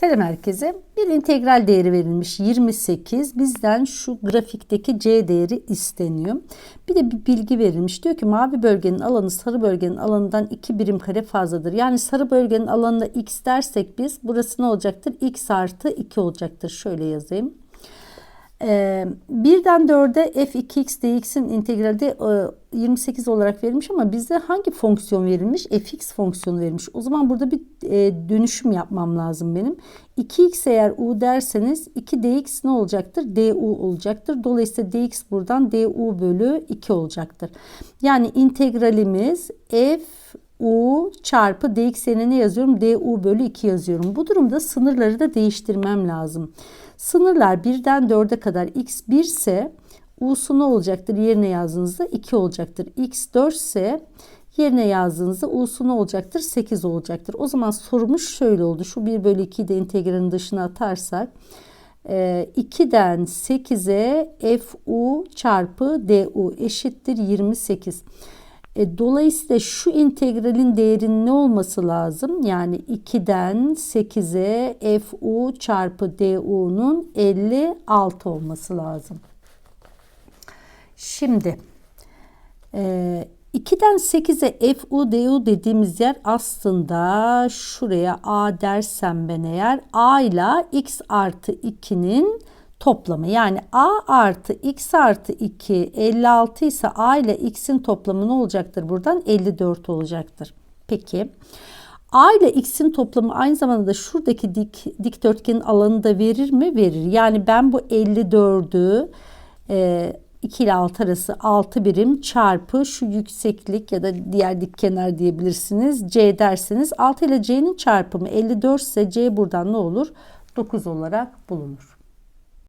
Selam herkese. Bir integral değeri verilmiş 28. Bizden şu grafikteki c değeri isteniyor. Bir de bir bilgi verilmiş. Diyor ki mavi bölgenin alanı sarı bölgenin alanından 2 birim kare fazladır. Yani sarı bölgenin alanına x dersek biz burası ne olacaktır? x artı 2 olacaktır. Şöyle yazayım. Ee, birden 4'e f2x dx'in integrali de e, 28 olarak verilmiş ama bize hangi fonksiyon verilmiş? fx fonksiyonu verilmiş. O zaman burada bir e, dönüşüm yapmam lazım benim. 2x eğer u derseniz 2 dx ne olacaktır? du olacaktır. Dolayısıyla dx buradan du bölü 2 olacaktır. Yani integralimiz f u çarpı dx ne yazıyorum? du bölü 2 yazıyorum. Bu durumda sınırları da değiştirmem lazım. Sınırlar 1'den 4'e kadar x 1 ise u'su ne olacaktır? Yerine yazdığınızda 2 olacaktır. x 4 ise yerine yazdığınızda u'su ne olacaktır? 8 olacaktır. O zaman sorumuz şöyle oldu. Şu 1 bölü 2'yi de integralin dışına atarsak 2'den 8'e fu çarpı du eşittir 28. E, dolayısıyla şu integralin değerinin ne olması lazım? Yani 2'den 8'e fu çarpı du'nun 56 olması lazım. Şimdi e, 2'den 8'e fu du dediğimiz yer aslında şuraya a dersem ben eğer a ile x artı 2'nin toplamı. Yani a artı x artı 2 56 ise a ile x'in toplamı ne olacaktır buradan? 54 olacaktır. Peki a ile x'in toplamı aynı zamanda da şuradaki dik, dikdörtgenin alanı da verir mi? Verir. Yani ben bu 54'ü e, 2 ile 6 arası 6 birim çarpı şu yükseklik ya da diğer dik kenar diyebilirsiniz. C derseniz 6 ile C'nin çarpımı 54 ise C buradan ne olur? 9 olarak bulunur.